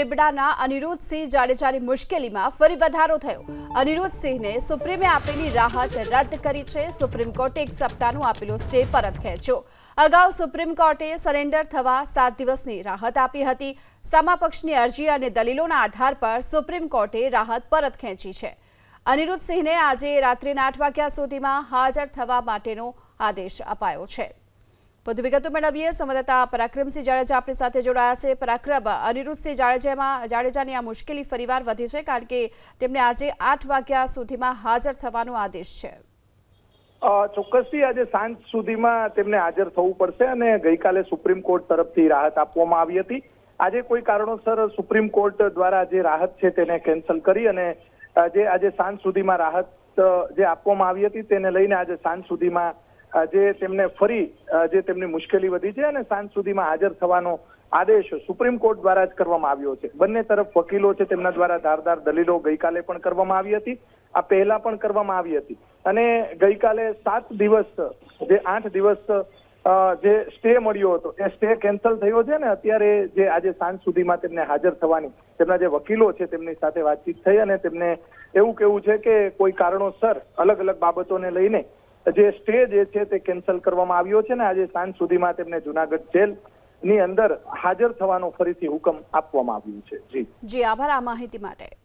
રીબડાના અનિરુદ્ધસિંહ જાડેજાની મુશ્કેલીમાં ફરી વધારો થયો. અનિરુદ્ધસિંહને સુપ્રીમે આપેલી રાહત રદ કરી છે. સુપ્રીમ કોર્ટે એક સપ્તાહનું આપેલો સ્ટે પરત ખેંચ્યો. અગાઉ સુપ્રીમ કોર્ટે સરેન્ડર થવા સાત દિવસની રાહત આપી હતી. સમાપક્ષની અરજી અને દલીલોના આધાર પર સુપ્રીમ કોર્ટે રાહત પરત ખેંચી છે. અનિરુદ્ધસિંહને આજે રાત્રિના આઠ વાગ્યા સુધીમાં હાજર થવા માટેનો આદેશ અપાયો છે. વધુ વિગતો મેળવીએ. સંવાદદાતા પરાક્રમસિંહ જાડેજા આપણી સાથે જોડાયા છે. પરાક્રમ, અનિરુદ્ધસિંહ જાડેજામાં, જાડેજાની આ મુશ્કેલી ફરીવાર વધી છે કારણ કે તેમને આજે આઠ વાગ્યા સુધીમાં હાજર થવાનો આદેશ છે. ચોક્કસથી આજે સાંજ સુધીમાં તેમને હાજર થવું પડશે અને ગઈકાલે સુપ્રીમ કોર્ટ તરફથી રાહત આપવામાં આવી હતી. આજે કોઈ કારણોસર સુપ્રીમ કોર્ટ દ્વારા જે રાહત છે તેને કેન્સલ કરી અને જે આજે સાંજ સુધીમાં રાહત જે આપવામાં આવી હતી તેને લઈને આજે સાંજ સુધીમાં જે તેમને ફરી જે તેમની મુશ્કેલી વધી છે અને સાંજ સુધીમાં હાજર થવાનો આદેશ સુપ્રીમ કોર્ટ દ્વારા જ કરવામાં આવ્યો છે. બંને તરફ વકીલો છે તેમના દ્વારા ધારદાર દલીલો ગઈકાલે પણ કરવામાં આવી હતી. આ પહેલા પણ કરવામાં આવી હતી. અને ગઈકાલે સાત દિવસ, જે આઠ દિવસ જે સ્ટે મળ્યો હતો, એ સ્ટે કેન્સલ થયો છે ને અત્યારે જે આજે સાંજ સુધીમાં તેમને હાજર થવાની, તેમના જે વકીલો છે તેમની સાથે વાતચીત થઈ અને તેમને એવું કેવું છે કે કોઈ કારણોસર અલગ અલગ બાબતોને લઈને જે સ્ટે જે છે તે કેન્સલ કરવામાં આવ્યો છે ને આજે સાંજ સુધીમાં તેમને જુનાગઢ જેલની અંદર હાજર થવાનો ફરીથી હુકમ આપવામાં આવ્યું છે. જી. જી, આભાર આ માહિતી માટે.